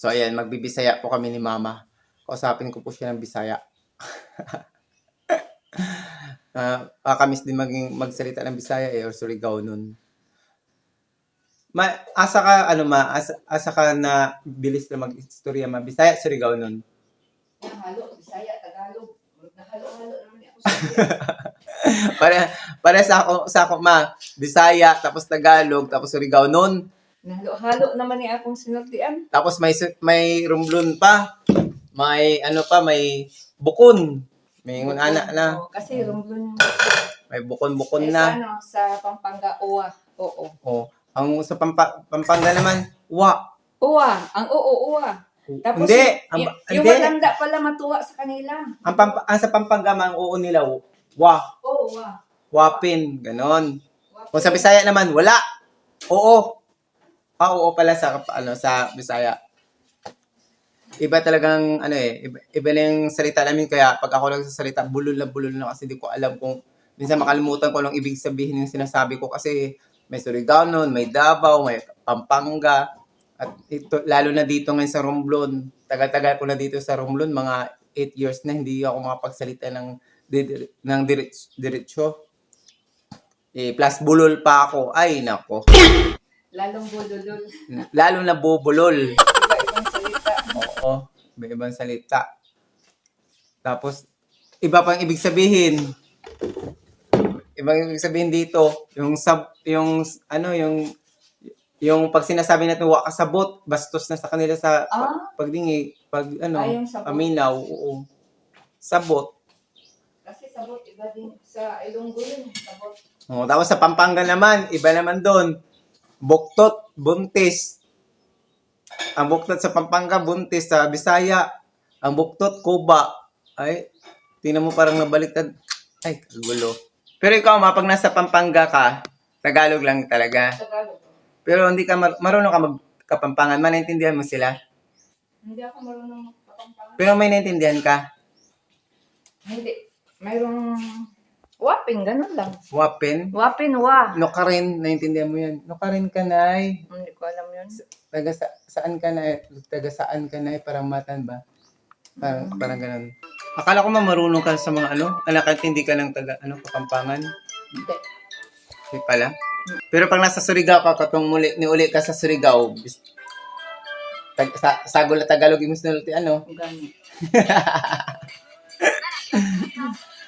So, ayan, magbibisaya po kami ni Mama. Kausapin ko po siya ng Bisaya. Ah, kakamis din maging magsalita ng Bisaya eh, or Surigao nun. Ma, asa ka, ano ma, asa, asa ka na bilis na mag-istorya ma, Bisaya, Surigao nun. Nahalo, Bisaya, Tagalog. Nahalo-halo naman ako sa Pare, pare sa ako, sa ako ma, Bisaya, tapos Tagalog, tapos Surigao nun. Nahalo-halo naman ni akong sinultian. Tapos may su- may rumblon pa. May ano pa, may bukon. May ngun anak na. Oo, kasi rumblon May bukon-bukon na. Sa, ano, sa Pampanga, Uwa. Oo. Oh, ang sa Pampa, Pampanga naman, wa. Uwa. Ang oo, Uwa. Tapos hindi, yung, ang, yung, hindi. yung matanda pala matuwa sa kanila. Ang, pampa, ang sa Pampanga man, ang oo nila, wa. Oo, Uwa. Wapin, ganon. Kung sa Bisaya naman, wala. Oo. Ah, oo pala sa, ano, sa Bisaya. Iba talagang, ano eh, iba, iba na yung salita namin. Kaya pag ako nagsasalita, bulol na bulol na kasi di ko alam kung, minsan makalimutan ko lang ibig sabihin yung sinasabi ko kasi may Surigao nun, may Davao, may Pampanga. At ito, lalo na dito ngayon sa Romblon. Tagal-tagal ko na dito sa Romblon, mga 8 years na hindi ako makapagsalita ng, di- ng direts, diretsyo. Eh, plus bulol pa ako. Ay, nako. Lalong bululul. Lalo na bubulol. Iba-ibang salita. Oo. May ibang salita. Tapos, iba pang ibig sabihin. Ibang ibig sabihin dito, yung sab, yung, ano, yung, yung pag sinasabi natin, wa kasabot, bastos na sa kanila sa Ah? pagdingi, pag, ano, Ay, sabot. aminaw, oo. Sabot. Kasi sabot, iba din. Sa Ilonggo yun, sabot. Oh, tapos sa Pampanga naman, iba naman doon. Buktot, buntis. Ang buktot sa Pampanga, buntis. Sa Bisaya, ang buktot, kuba. Ay, tingnan mo parang nabaliktad. Ay, kagulo. Pero ikaw, ma, pag nasa Pampanga ka, Tagalog lang talaga. Tagalog. Pero hindi ka, mar- marunong ka magkapampangan. Manaintindihan mo sila. Hindi ako marunong kapampangan. Pero may naintindihan ka. Hindi. Mayroong wapin, ganun lang. Wapin. Wapin, wa. No ka rin, naintindihan mo yan. No ka rin ka, nay. Hindi ko alam yun. taga sa, saan ka na, taga saan ka na, eh, parang matan ba? Parang, parang ganun. Akala ko ma marunong ka sa mga ano, anak at hindi ka ng taga, ano, kapampangan. Hindi. Hindi pala. Pero pag nasa Surigao ka, katong muli, ni uli ka sa Surigao, bis, tag, sa, sagol na Tagalog, imus na ano, Ganun.